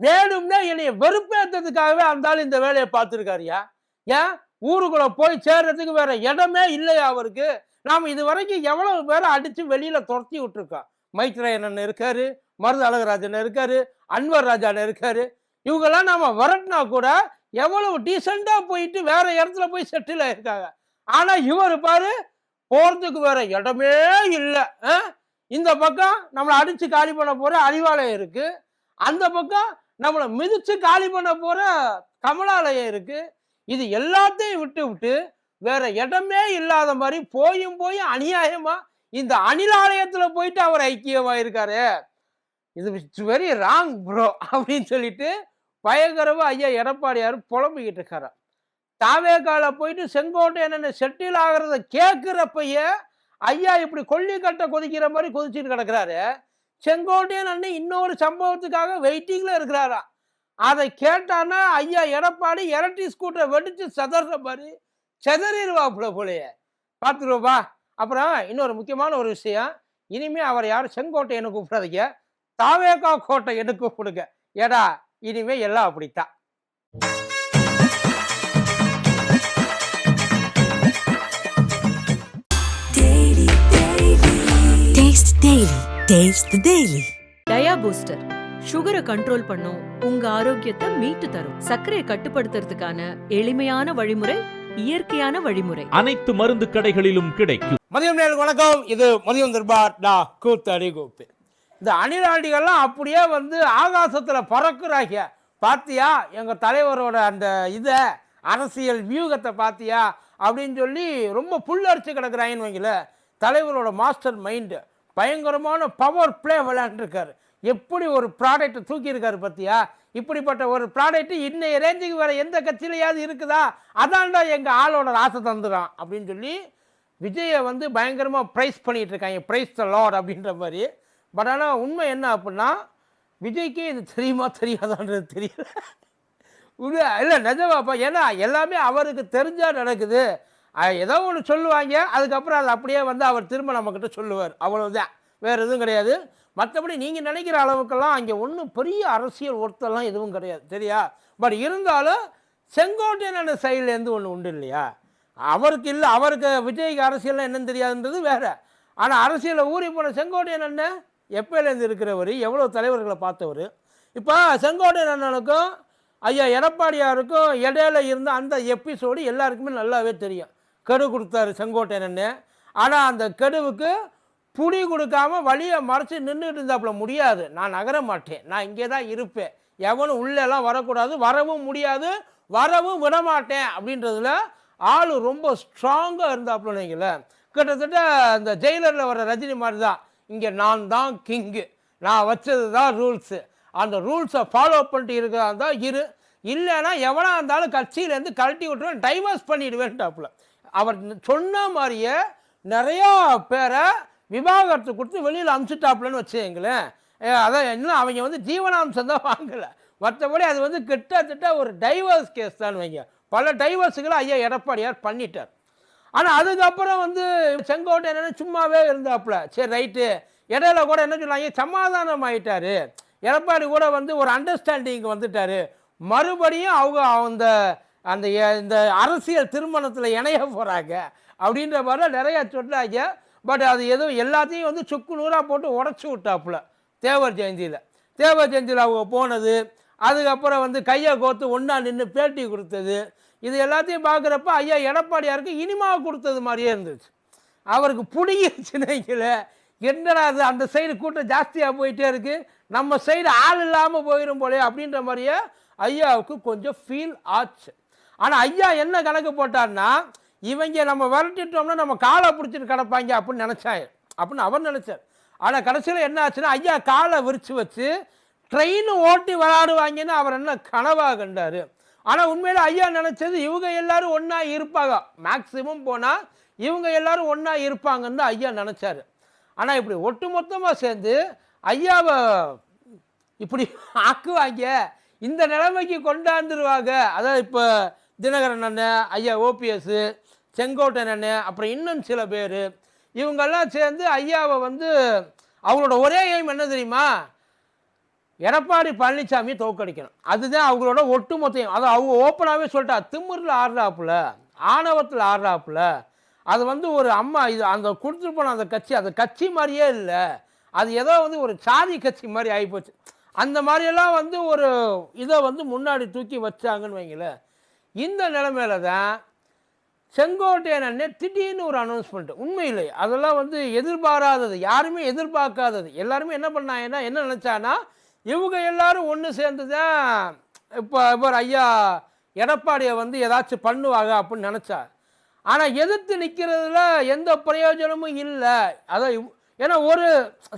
வேணும்னே என்னைய வெறுப்பேற்றதுக்காகவே அந்த ஆள் இந்த வேலையை பார்த்துருக்காருயா ஏன் ஊருக்குள்ள போய் சேர்றதுக்கு வேற இடமே இல்லையா அவருக்கு? நாம் இது வரைக்கும் எவ்வளவு பேரை அடிச்சு வெளியில துரத்தி விட்டுருக்கோம். மைத்ரேயன் இருக்காரு மருது அழகராஜன் இருக்காரு அன்வர் ராஜான் இருக்காரு. இவங்கெல்லாம் நாம வரட்டினா கூட எவ்வளவு டீசெண்டா போயிட்டு வேற இடத்துல போய் செட்டில் ஆயிருக்காங்க. ஆனா இவர் பாரு போறதுக்கு வேற இடமே இல்லை. இந்த பக்கம் நம்மளை அடிச்சு காலி பண்ண போற அறிவாலயம் இருக்கு. அந்த பக்கம் நம்மளை மிதிச்சு காலி பண்ண போற கமலாலயம் இருக்கு. இது எல்லாத்தையும் விட்டு விட்டு வேற இடமே இல்லாத மாதிரி போயும் போய் அநியாயமா இந்த அணிலாலயத்துல போயிட்டு அவர் ஐக்கியமாயிருக்காரு. இது இட்ஸ் வெரி ராங் ப்ரோ அப்படின்னு சொல்லிட்டு பயங்கரமா ஐயா எடப்பாடியார் புலம்பிக்கிட்டு இருக்காரு. தாவேக்கால போயிட்டு செங்கோட்டை என்னென்ன செட்டில் ஆகிறத கேட்குறப்பைய ஐயா இப்படி கொல்லி கட்டை கொதிக்கிற மாதிரி கொதிச்சுட்டு கிடக்குறாரு. செங்கோட்டையன் அண்ணன் இன்னொரு சம்பவத்துக்காக வெயிட்டிங்கில் இருக்கிறாரா? அதை கேட்டான்னா ஐயா எடப்பாடி எலக்ட்ரிக் ஸ்கூட்டரை வெடிச்சு சதற மாதிரி செதறிடுவாப்புல போலைய. பார்த்துருவோப்பா அப்புறம் இன்னொரு முக்கியமான ஒரு விஷயம். இனிமே அவர் யாரும் செங்கோட்டையனு கூப்பிடாதீங்க. தாவேகா கோட்டை என்ன கூப்பிடுங்க. ஏடா இனிமே எல்லாம் அப்படித்தான். Taste daily. Taste the daily. Dia booster சுகரை கண்ட்ரோல் பண்ணும் உங்க ஆரோக்கியத்தை மீட்டு தரும். சர்க்கரையை கட்டுப்படுத்துறதுக்கான எளிமையான வழிமுறை இயற்கையான வழிமுறை. அனைத்து மருந்து கடைகளிலும் கிடைக்கும். மதியம் நேரம் வணக்கம். இது மதியம் தர்பார் டா கூத்தடி கூப்பு. இந்த அணிலாண்டிகள்லாம் அப்படியே வந்து ஆகாசத்துல பறக்குறாங்க பாத்தியா? எங்க தலைவரோட அந்த இதை அரசியல் வியூகத்தை பாத்தியா? அப்படின்னு சொல்லி ரொம்ப புல்லரிச்சு கிடக்குறாங்கன்னு வைங்கள தலைவரோட மாஸ்டர் மைண்டு பயங்கரமான பவர் பிளே விளையாண்டுருக்காரு. எப்படி ஒரு ப்ராடக்ட்டை தூக்கியிருக்காரு பார்த்தியா இப்படிப்பட்ட ஒரு ப்ராடக்ட் இன்னைய ரேஞ்சுக்கு வேறு எந்த கட்சியிலையாவது இருக்குதா? அதான்டா எங்கள் ஆளோட ஆசை தந்துடான் அப்படின்னு சொல்லி விஜயை வந்து பயங்கரமாக ப்ரைஸ் பண்ணிகிட்ருக்காங்க. இருக்காங்க ப்ரைஸ் த லார்ட் அப்படின்ற மாதிரி. பட் ஆனால் உண்மை என்ன அப்படின்னா விஜய்க்கு இது தெரியுமா தெரியாதான்றது தெரியல. உண்மை இல்லை நிஜமாப்பா ஏன்னா எல்லாமே அவருக்கு தெரிஞ்சால் நடக்குது. ஏதோ ஒன்று சொல்லுவாங்க. அதுக்கப்புறம் அது அப்படியே வந்து அவர் திரும்ப நம்மக்கிட்ட சொல்லுவார். அவ்வளோதான் வேறு எதுவும் கிடையாது. மற்றபடி நீங்கள் நினைக்கிற அளவுக்கெல்லாம் அங்கே ஒன்றும் பெரிய அரசியல் ஒருத்தெல்லாம் எதுவும் கிடையாது. சரியா? பட் இருந்தாலும் செங்கோட்டையன் சைட்லேருந்து ஒன்று உண்டு இல்லையா? அவருக்கு இல்லை அவருக்கு விஜய்க்கு அரசியல்லாம் என்னன்னு தெரியாதுன்றது வேறு. ஆனால் அரசியலில் ஊறி போன செங்கோட்டையன் அண்ணன் எப்போலேருந்து இருக்கிறவர்? எவ்வளோ தலைவர்களை பார்த்தவர்? இப்போ செங்கோட்டையன் அண்ணனுக்கும் ஐயா எடப்பாடியாருக்கும் இடையில இருந்த அந்த எபிசோடு எல்லாருக்குமே நல்லாவே தெரியும். கெடு கொடுத்தாரு செங்கோட்டையன் அண்ணன். ஆனால் அந்த கெடுவுக்கு புடி கொடுக்காம வழியை மறைச்சி நின்றுட்டு இருந்தாப்புல முடியாது. நான் நகர மாட்டேன். நான் இங்கே தான் இருப்பேன். எவனும் உள்ளெல்லாம் வரக்கூடாது. வரவும் முடியாது. வரவும் விட மாட்டேன் அப்படின்றதுல ஆள் ரொம்ப ஸ்ட்ராங்காக இருந்தாப்புல வைங்களேன் கிட்டத்தட்ட அந்த ஜெயிலரில் வர ரஜினி மாதிரி தான் இங்கே நான் தான் கிங்கு நான் வச்சது தான் ரூல்ஸு அந்த ரூல்ஸை ஃபாலோ பண்ணிட்டு இருக்கிறதா தான் இரு. இல்லைன்னா எவனா இருந்தாலும் கட்சியிலேருந்து கழட்டி விட்டுருவேன் டைவர்ஸ் பண்ணிடுவேன்ட்டாப்புல. அவர் சொன்ன மாதிரியே நிறையா பேரை விவாகரத்து கொடுத்து வெளியில் அனுப்பிச்சிட்டாப்புலன்னு வச்சுங்களேன் அதான் இன்னும் அவங்க வந்து ஜீவனாம்சம் தான் வாங்கலை. மற்றபடி அது வந்து கிட்டத்தட்ட ஒரு டைவர்ஸ் கேஸ் தான் வைங்க. பல டைவர்ஸுகளை ஐயா எடப்பாடியார் பண்ணிட்டார். ஆனால் அதுக்கப்புறம் வந்து செங்கோட்டை என்னென்னா சும்மாவே இருந்தாப்புல. சரி ரைட்டு இடையில கூட என்ன சொன்னாங்க சமாதானம் ஆகிட்டார் எடப்பாடி கூட வந்து ஒரு அண்டர்ஸ்டாண்டிங் வந்துட்டார். மறுபடியும் அவங்க அந்த அந்த இந்த அரசியல் திருமணத்தில் இணைய போகிறாங்க அப்படின்ற மாதிரி நிறையா சொன்னாங்க. பட் அது எதுவும் எல்லாத்தையும் வந்து சுக்கு நூறாக போட்டு உடச்சி விட்டாப்புல தேவர் ஜெயந்தியில். தேவர் ஜெயந்தியில் அவங்க போனது அதுக்கப்புறம் வந்து கையை கோத்து ஒன்றா நின்று பேட்டி கொடுத்தது. இது எல்லாத்தையும் பார்க்குறப்ப ஐயா எடப்பாடியாருக்கு இனிமாவை கொடுத்தது மாதிரியே இருந்துச்சு. அவருக்கு பிடிச்சிருச்சுன்னு என்னடா அது அந்த சைடு கூட்டம் ஜாஸ்தியாக போயிட்டே இருக்குது நம்ம சைடு ஆள் இல்லாமல் போயிடும் போலே அப்படின்ற மாதிரியே ஐயாவுக்கு கொஞ்சம் ஃபீல் ஆச்சு. ஆனால் ஐயா என்ன கணக்கு போட்டார்னா இவங்க நம்ம விரட்டிட்டோம்னா நம்ம காலை பிடிச்சிட்டு கிடப்பாங்க அப்படின்னு நினச்சாரு. அப்படின்னு அவர் நினச்சார். ஆனால் கடைசியில் என்ன ஆச்சுன்னா ஐயா காலை விரித்து வச்சு ட்ரெயின் ஓட்டி விளாடுவாங்கன்னு அவர் என்ன கனவாக கண்டார். ஆனால் உண்மையில் ஐயா நினச்சது இவங்க எல்லாரும் ஒன்றா இருப்பாங்க. மேக்சிமம் போனால் இவங்க எல்லாரும் ஒன்றா இருப்பாங்கன்னு தான் ஐயா நினச்சாரு. ஆனால் இப்படி ஒட்டு மொத்தமாக சேர்ந்து ஐயாவை இப்படி ஆக்குவாங்க இந்த நிலைமைக்கு கொண்டாந்துருவாங்க. அதாவது இப்போ தினகரன் அண்ணன் ஐயா ஓபிஎஸ்ஸு செங்கோட்டன் அண்ணன் அப்புறம் இன்னும் சில பேர். இவங்கெல்லாம் சேர்ந்து ஐயாவை வந்து அவங்களோட ஒரே எய்ம் என்ன தெரியுமா? எடப்பாடி பழனிசாமி தோக்கடிக்கணும் அதுதான் அவங்களோட ஒட்டுமொத்தையும் அதை அவங்க ஓப்பனாகவே சொல்லிட்டா திமிரில் ஆடுறாப்புல ஆணவத்தில் ஆடுறாப்புல. அது வந்து ஒரு அம்மா இது அந்த கொடுத்துட்டு போன அந்த கட்சி அந்த கட்சி மாதிரியே இல்லை. அது ஏதோ வந்து ஒரு சாதி கட்சி மாதிரி ஆகிப்போச்சு அந்த மாதிரியெல்லாம் வந்து ஒரு இதை வந்து முன்னாடி தூக்கி வச்சாங்கன்னு வைங்களேன். இந்த நிலைமையில தான் செங்கோட்டையன் அண்ணன் திடீர்னு ஒரு அனௌன்ஸ்மெண்ட் உண்மையிலே அதெல்லாம் வந்து எதிர்பாராதது யாருமே எதிர்பார்க்காதது. எல்லாருமே என்ன பண்ணாங்கன்னா என்ன நினச்சானா இவங்க எல்லாரும் ஒன்று சேர்ந்து தான் இப்போ இவர் ஐயா எடப்பாடியை வந்து ஏதாச்சும் பண்ணுவாங்க அப்படின்னு நினச்சா ஆனால் எதிர்த்து நிற்கிறதுல எந்த பிரயோஜனமும் இல்லை. அதான் ஏன்னா ஒரு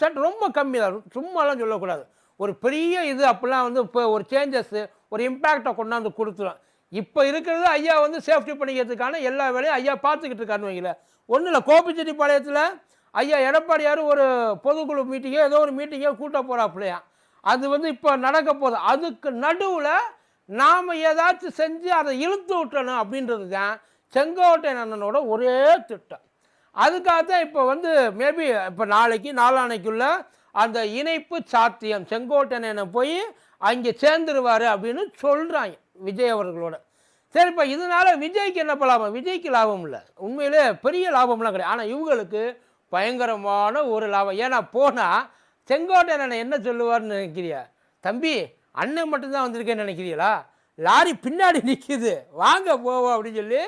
செட் ரொம்ப கம்மி தான். சும்மாலாம் சொல்லக்கூடாது. ஒரு பெரிய இது அப்படிலாம் வந்து இப்போ ஒரு சேஞ்சஸ்ஸு ஒரு இம்பேக்டை கொண்டாந்து கொடுத்துரும். இப்போ இருக்கிறது ஐயா வந்து சேஃப்டி பண்ணிக்கிறதுக்கான எல்லா வேலையும் ஐயா பார்த்துக்கிட்டு இருக்காருன்னு வைங்களேன். ஒன்றும் இல்லை கோபிச்செட்டிப்பாளையத்தில் ஐயா எடப்பாடியார் ஒரு பொதுக்குழு மீட்டிங்கோ ஏதோ ஒரு மீட்டிங்கோ கூட்ட போகிறாப்புலையா அது வந்து இப்போ நடக்க போகுது. அதுக்கு நடுவில் நாம் ஏதாச்சும் செஞ்சு அதை இழுத்து விட்டணும் அப்படின்றது தான் செங்கோட்டையன் அண்ணனோட ஒரே திட்டம். அதுக்காகத்தான் இப்போ வந்து மேபி இப்போ நாளைக்கு நாளானைக்குள்ள அந்த இணைப்பு சாத்தியம் செங்கோட்டையனை போய் அங்கே சேர்ந்துருவார் அப்படின்னு சொல்கிறாங்க விஜய் அவர்களோட. சரி இப்போ இதனால விஜய்க்கு என்ன லாபம்? விஜய்க்கு லாபம் இல்லை. உண்மையிலே பெரிய லாபம்லாம் கிடையாது. ஆனால் இவங்களுக்கு பயங்கரமான ஒரு லாபம். ஏன்னா போனால் செங்கோட்டையன் என்ன சொல்லுவார்னு நினைக்கிறியா? தம்பி அண்ணன் மட்டும்தான் வந்திருக்கேன்னு நினைக்கிறீங்களா லாரி பின்னாடி நிற்கிது வாங்க போவோம் அப்படின்னு சொல்லி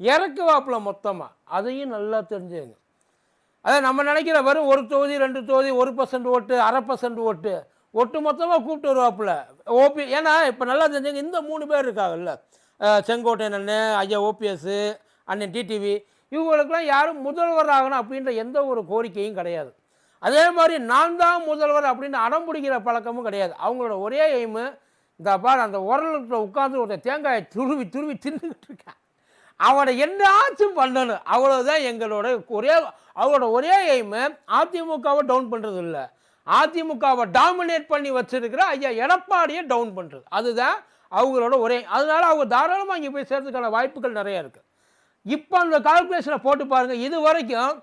இறக்கு வாப்பில் மொத்தமாக அதையும் நல்லா தெரிஞ்சுங்க அதான் நம்ம நினைக்கிற வரும் ஒரு தொகுதி ரெண்டு தொகுதி ஒரு பர்சன்ட் ஓட்டு அரை பர்சன்ட் ஓட்டு ஒட்டு மொத்தமாக கூப்பிட்டு வருவாப்புல. ஓபி ஏன்னா இப்போ நல்லா தெரிஞ்சுங்க இந்த மூணு பேர் இருக்காங்கல்ல. அஹ் செங்கோட்டையன் அண்ணன் ஐயா ஓபிஎஸ் அண்ணன் டிடிவி இவங்களுக்கெல்லாம் யாரும் முதல்வர் ஆகணும் அப்படின்ற எந்த ஒரு கோரிக்கையும் கிடையாது. அதே மாதிரி நான் தான் முதல்வர் அப்படின்னு அடம் பிடிக்கிற பழக்கமும் கிடையாது. அவங்களோட ஒரே எய்மு இந்த பார் அந்த உரலுக்குள்ள உட்காந்து ஒரு தேங்காயை துருவி துருவி தின்னுக்கிட்டு இருக்கேன். அவனை என்னாச்சும் பண்ணணும். அவ்வளோதான் எங்களோட ஒரே அவரோட ஒரே எய்மு அதிமுகவை டவுன் பண்ணுறது இல்லை அதிமுகவை டாமினேட் பண்ணி வச்சிருக்கிற ஐயா எடப்பாடியை டவுன் பண்ணுறது அதுதான் அவங்களோட ஒரே அதனால அவங்க தாராளமாக இங்கே போய் சேர்றதுக்கான வாய்ப்புகள் நிறைய இருக்குது இப்போ அந்த கால்குலேஷனை போட்டு பாருங்கள் இது வரைக்கும்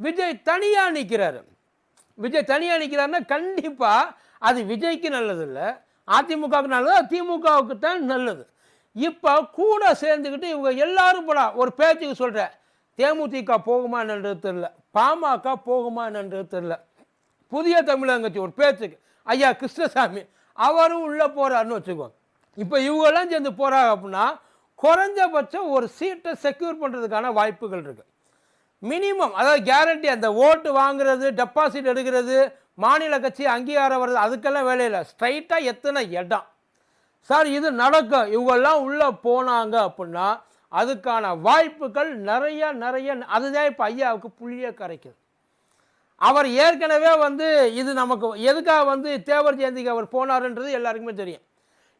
விஜய் தனியாக நிற்கிறாரு விஜய் தனியாக நிற்கிறாருன்னா கண்டிப்பாக அது விஜய்க்கு நல்லது இல்லை அதிமுகவுக்கு நல்லது திமுகவுக்கு தான் நல்லது. இப்போ கூட சேர்ந்துக்கிட்டு இவங்க எல்லாரும் போடா ஒரு பேச்சுக்கு சொல்கிறேன் தேமுதிக போகுமா என்னன்றது தெரில பாமக போகுமா என்னன்றது தெரில புதிய தமிழகங்கட்சி ஒரு பேச்சுக்கு. ஐயா கிருஷ்ணசாமி அவரும் உள்ளே போகிறாருன்னு வச்சுக்கோங்க இப்போ இவங்கெல்லாம் சேர்ந்து போகிறாங்க அப்படின்னா குறைஞ்சபட்சம் ஒரு சீட்டை செக்யூர் பண்ணுறதுக்கான வாய்ப்புகள் இருக்குது மினிமம் அதாவது கேரண்டி அந்த ஓட்டு வாங்குறது டெபாசிட் எடுக்கிறது மாநில கட்சி அங்கீகாரம் வர்றது அதுக்கெல்லாம் வேலையில் ஸ்ட்ரைட்டாக எத்தனை இடம்? சார் இது நடக்கும். இவங்கெல்லாம் உள்ளே போனாங்க அப்படின்னா அதுக்கான வாய்ப்புகள் நிறைய நிறைய. அதுதான் இப்போ ஐயாவுக்கு புள்ளியே கரைக்குது. அவர் ஏற்கனவே வந்து இது நமக்கு எதுக்காக வந்து தேவர் ஜெயந்திக்கு அவர் போனாருன்றது எல்லாருக்குமே தெரியும்.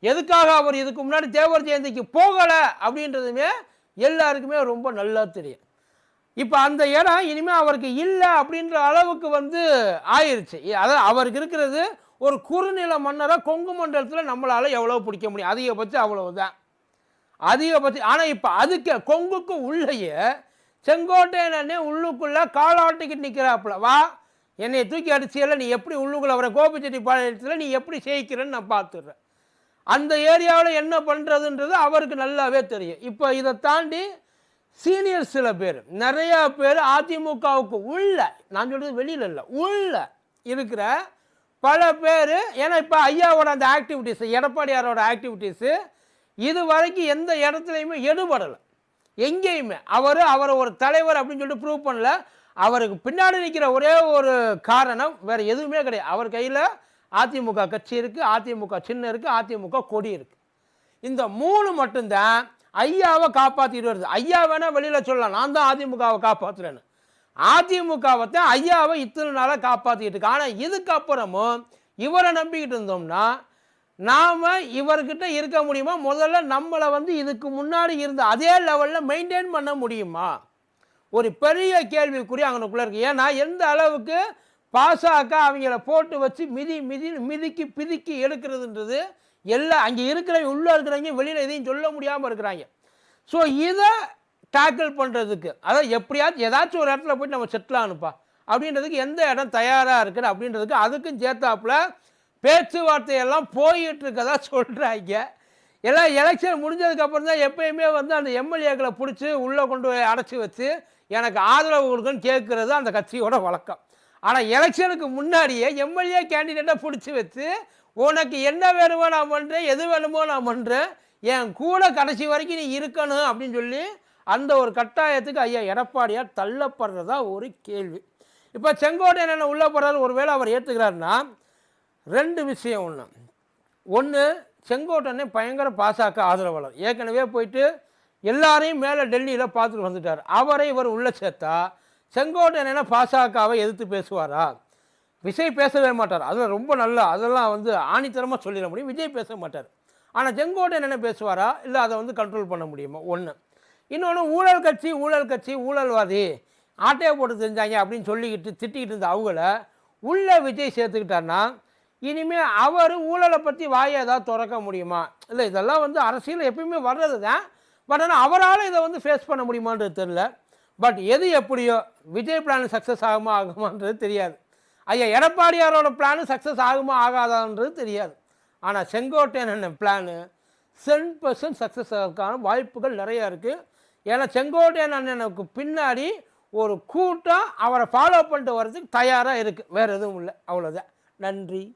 எதுக்காக அவர் இதுக்கு முன்னாடி தேவர் ஜெயந்திக்கு போகலை அப்படின்றதுமே எல்லாருக்குமே ரொம்ப நல்லா தெரியும். இப்போ அந்த இடம் இனிமேல் அவருக்கு இல்லை அப்படின்ற அளவுக்கு வந்து ஆயிடுச்சு அதாவது அவருக்கு இருக்கிறது ஒரு குறுநில மன்னராக கொங்கு மண்டலத்தில் நம்மளால் எவ்வளோ பிடிக்க முடியும்? அதிகபட்சம் அவ்வளவுதான். அதிகபட்சம் ஆனால் இப்போ அதுக்கு கொங்குக்கு உள்ளேயே செங்கோட்டையன் உள்ளுக்குள்ளே காலாட்டிக்கிட்டு நிற்கிறாப்புல வா. என்னை தூக்கி அடிச்சியில் நீ எப்படி உள்ளுக்குள்ளே வர கோபிச்செட்டிப்பாளையத்தில் நீ எப்படி ஜெயிக்கிறேன்னு நான் பார்த்துடுறேன். அந்த ஏரியாவில் என்ன பண்ணுறதுன்றது அவருக்கு நல்லாவே தெரியும். இப்போ இதை தாண்டி சீனியர் சில பேர் நிறையா பேர் அதிமுகவுக்கு உள்ள நான் சொல்கிறது வெளியில் இல்லை உள்ள இருக்கிற பல பேர் ஏன்னா இப்போ ஐயாவோட அந்த ஆக்டிவிட்டீஸ் எடப்பாடியாரோட ஆக்டிவிட்டீஸு இது வரைக்கும் எந்த இடத்துலையுமே எடுபடலை. எங்கேயுமே. அவர் அவரை ஒரு தலைவர் அப்படின்னு சொல்லிட்டு ப்ரூவ் பண்ணல. அவருக்கு பின்னாடி நிற்கிற ஒரே ஒரு காரணம் வேறு எதுவுமே கிடையாது. அவர் கையில் அதிமுக கட்சி இருக்குது அதிமுக சின்ன இருக்குது அதிமுக கொடி இருக்குது இந்த மூணு மட்டும்தான் ஐயாவை காப்பாற்றிட்டு வருது. ஐயா வேணால் வெளியில் சொல்லலாம். நான் தான் அதிமுகவை காப்பாற்றுறேன்னு அதிமுகவை தான் ஐயாவை இத்தனை நாளாக காப்பாற்றிக்கிட்டு இருக்கு. ஆனால் இதுக்கப்புறமும் இவரை நம்பிக்கிட்டு இருந்தோம்னா நாம் இவர்கிட்ட இருக்க முடியுமா? முதல்ல நம்மளை வந்து இதுக்கு முன்னாடி இருந்த அதே லெவலில் மெயின்டைன் பண்ண முடியுமா? ஒரு பெரிய கேள்விக்குறி அவனுக்குள்ளே இருக்குது ஏன்னா எந்த அளவுக்கு பாசாக்க அவங்கள போட்டு வச்சு மிதி மிதி மிதிக்கி பிதிக்கி எடுக்கிறதுன்றது எல்லாம் அங்கே இருக்கிறவங்க உள்ளே இருக்கிறவங்க வெளியில் எதையும் சொல்ல முடியாமல் இருக்கிறாங்க. ஸோ இதை டேக்கிள் பண்ணுறதுக்கு அதாவது எப்படியாச்சும் ஏதாச்சும் ஒரு இடத்துல போயிட்டு நம்ம செட்டில் அனுப்பா அப்படின்றதுக்கு எந்த இடம் தயாராக இருக்குது? அப்படின்றதுக்கு அதுக்கும் சேர்த்தாப்புல பேச்சுவார்த்தையெல்லாம் போயிட்டு இருக்கதா சொல்கிறாங்க எல்லாம் எலெக்ஷன் முடிஞ்சதுக்கப்புறம் தான் எப்பயுமே வந்து அந்த எம்எல்ஏக்களை பிடிச்சி உள்ளே கொண்டு போய் அடைச்சி வச்சு எனக்கு ஆதரவு கொடுக்குன்னு கேட்குறது அந்த கட்சியோட வழக்கம். ஆனால் எலெக்ஷனுக்கு முன்னாடியே எம்எல்ஏ கேண்டிடேட்டை பிடிச்சி வச்சு உனக்கு என்ன வேணுமோ நான் பண்ணுறேன் எது வேணுமோ நான் பண்ணுறேன் என் கூட கடைசி வரைக்கும் நீ இருக்கணும் அப்படின்னு சொல்லி அந்த ஒரு கட்டாயத்துக்கு ஐயா எடப்பாடியார் தள்ளப்படுறதா ஒரு கேள்வி. இப்போ செங்கோட்டையன் என்ன உள்ளே போகிறாரு ஒருவேளை அவர் ஏற்றுக்கிறாருன்னா ரெண்டு விஷயம் ஒன்று ஒன்று செங்கோட்டையனே பயங்கர பாசாக்க ஆதரவாளர். ஏற்கனவே போயிட்டு எல்லாரையும் மேலே டெல்லியில் பார்த்துட்டு வந்துட்டார். அவரை இவர் உள்ளே சேர்த்தா செங்கோட்டையனை பாசாக்காவை எதிர்த்து பேசுவாரா? விஜய் பேசவே மாட்டார். அதெல்லாம் ரொம்ப நல்லா அதெல்லாம் வந்து ஆணித்தரமாக சொல்லிட முடியும். விஜய் பேச மாட்டார். ஆனால் செங்கோட்டையன் என்ன பேசுவாரா? இல்லை அதை வந்து கண்ட்ரோல் பண்ண முடியுமா? ஒன்று இன்னொன்று ஊழல் கட்சி ஊழல் கட்சி ஊழல்வாதி. ஆட்டையை போட்டு தெரிஞ்சாங்க அப்படின்னு சொல்லிக்கிட்டு திட்டிக்கிட்டு இருந்த அவங்கள உள்ளே விஜய் சேர்த்துக்கிட்டான்னா இனிமேல் அவர் ஊழலை பற்றி வாயை ஏதாவது திறக்க முடியுமா? இல்லை இதெல்லாம் வந்து அரசியல் எப்பயுமே வர்றது தான் பட் ஆனால் அவரால் இதை வந்து ஃபேஸ் பண்ண முடியுமான்றது தெரில பட் எது எப்படியோ விஜய் பிளான் சக்ஸஸ் ஆகுமா ஆகுமான்றது தெரியாது. ஐயா எடப்பாடியாரோட பிளானு சக்ஸஸ் ஆகுமா ஆகாதான்றது தெரியாது. ஆனால் Sengottaiyan plan cent percent success ஆகிறதுக்கான வாய்ப்புகள் நிறையா இருக்குது ஏன்னா செங்கோட்டையன் அண்ணனுக்கு பின்னாடி ஒரு கூட்டம் அவரை ஃபாலோ பண்ணிட்டு வர்றதுக்கு தயாராக இருக்குது வேறு எதுவும் இல்லை. அவ்வளோதான் நன்றி.